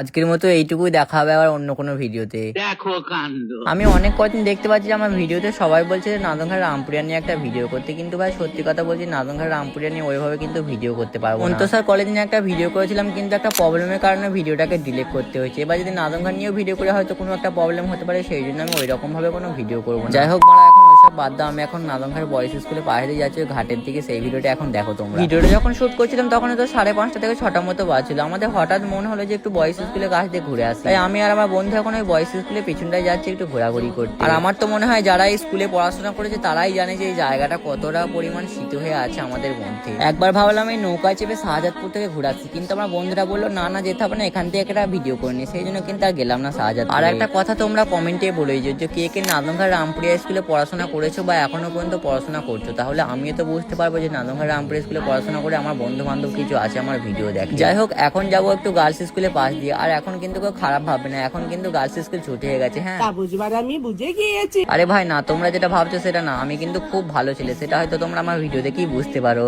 আজকের মতো এইটুকুই দেখা হবে আবার অন্য কোনো ভিডিওতে। দেখো কাণ্ড। আমি অনেক কদিন দেখতে পাচ্ছি যে আমার ভিডিওতে সবাই বলছে যে নাদনঘাট রামপুরিয়া নিয়ে একটা ভিডিও করতে কিন্তু ভাই সত্যি কথা বলছি নাদনঘাট রামপুরিয়া নিয়ে ওইভাবে কিন্তু ভিডিও করতে পারব অন্ত স্যার কলেজ নিয়ে একটা ভিডিও করেছিলাম কিন্তু একটা প্রবলেমের কারণে ভিডিওটাকে ডিলিট করতে হয়েছে। এবার যদি নাদনঘাট নিয়েও ভিডিও করে হয়তো কোনো একটা প্রবলেম হতে পারে সেই জন্য আমি ওই রকম কোনো ভিডিও করব না। যাই হোক মারা ওইসব বাদ দাও আমি এখন নাদনঘাট বয়েজ স্কুলে পাশে দিয়ে যাচ্ছি ঘাটের দিকে সেই ভিডিওটা এখন দেখো তোমরা। ভিডিওটা যখন শুট করছিলাম তখন তো সাড়ে পাঁচটা থেকে ছটা মতো বাজছিল। আমাদের হঠাৎ মনে হলো যে একটু বয়েজ স্কুলে গাছ দিয়ে ঘুরে আসি। তাই আমি আর আমার বন্ধু এখন ওই বয়েজ স্কুলে পিছনটায় যাচ্ছি একটু ঘোরাঘুরি করতে। আর আমার তো মনে হয় যারা এই স্কুলে পড়াশোনা করেছে তারাই জানে যে এই জায়গাটা কতটা পরিমাণ শীত হয়ে আছে আমাদের মধ্যে। একবার ভাবলাম এই নৌকায় চেপে শাহজাদপুর থেকে ঘুরাচ্ছি কিন্তু আমার বন্ধুরা বলল না না যেতে হবে না এখান থেকে একটা ভিডিও করে নি। সেই জন্য কিন্তু আর গেলাম না শাহজাদ আর একটা কথা তোমরা কমেন্টে বলেই যে কে কে নাদনঘাট রামপুরিয়া স্কুলে পড়াশোনা করেছ বা এখনও পর্যন্ত পড়াশোনা করছ তাহলে আমিও তো বুঝতে পারব যে নাদনঘাট রামপুর স্কুলে পড়াশোনা করে আমার বন্ধু বান্ধব কিছু আছে আমার ভিডিও দেখ। যাই হোক এখন যাব একটু গার্লস স্কুলে পাশ দিয়ে আর এখন কিন্তু কেউ খারাপ ভাববে না এখন কিন্তু গার্লস স্কুল ছুটি হয়ে গেছে হ্যাঁ। বুঝবার আমি বুঝে গিয়েছি। আরে ভাই না তোমরা যেটা ভাবছ সেটা না আমি কিন্তু খুব ভালো ছেলে সেটা হয়তো তোমরা আমার ভিডিও দেখেই বুঝতে পারো।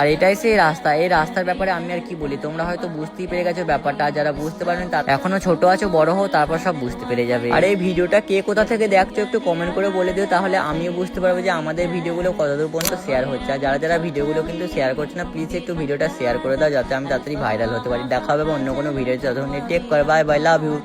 আর এটাই সেই রাস্তা। এই রাস্তার ব্যাপারে আমি আর কি বলি? তোমরা হয়তো বুঝতেই পেরে গেছো ব্যাপারটা। যারা বুঝতে পারেন তার এখনও ছোট আছো, বড় হো তারপর সব বুঝতে পেরে যাবে। আর এই ভিডিওটা কে কোথা থেকে দেখছ একটু কমেন্ট করে বলে দিও, তাহলে আমিও বুঝতে পারব যে আমাদের ভিডিওগুলো কতদূর পর্যন্ত শেয়ার হচ্ছে। আর যারা যারা ভিডিওগুলো কিন্তু শেয়ার করছে না প্লিজ একটু ভিডিওটা শেয়ার করে দাও, যাতে আমি তাড়াতাড়ি ভাইরাল হতে পারি। দেখা হবে অন্য কোনো ভিডিও যতক্ষণ টেক কর বাই বাই লাভ ইউ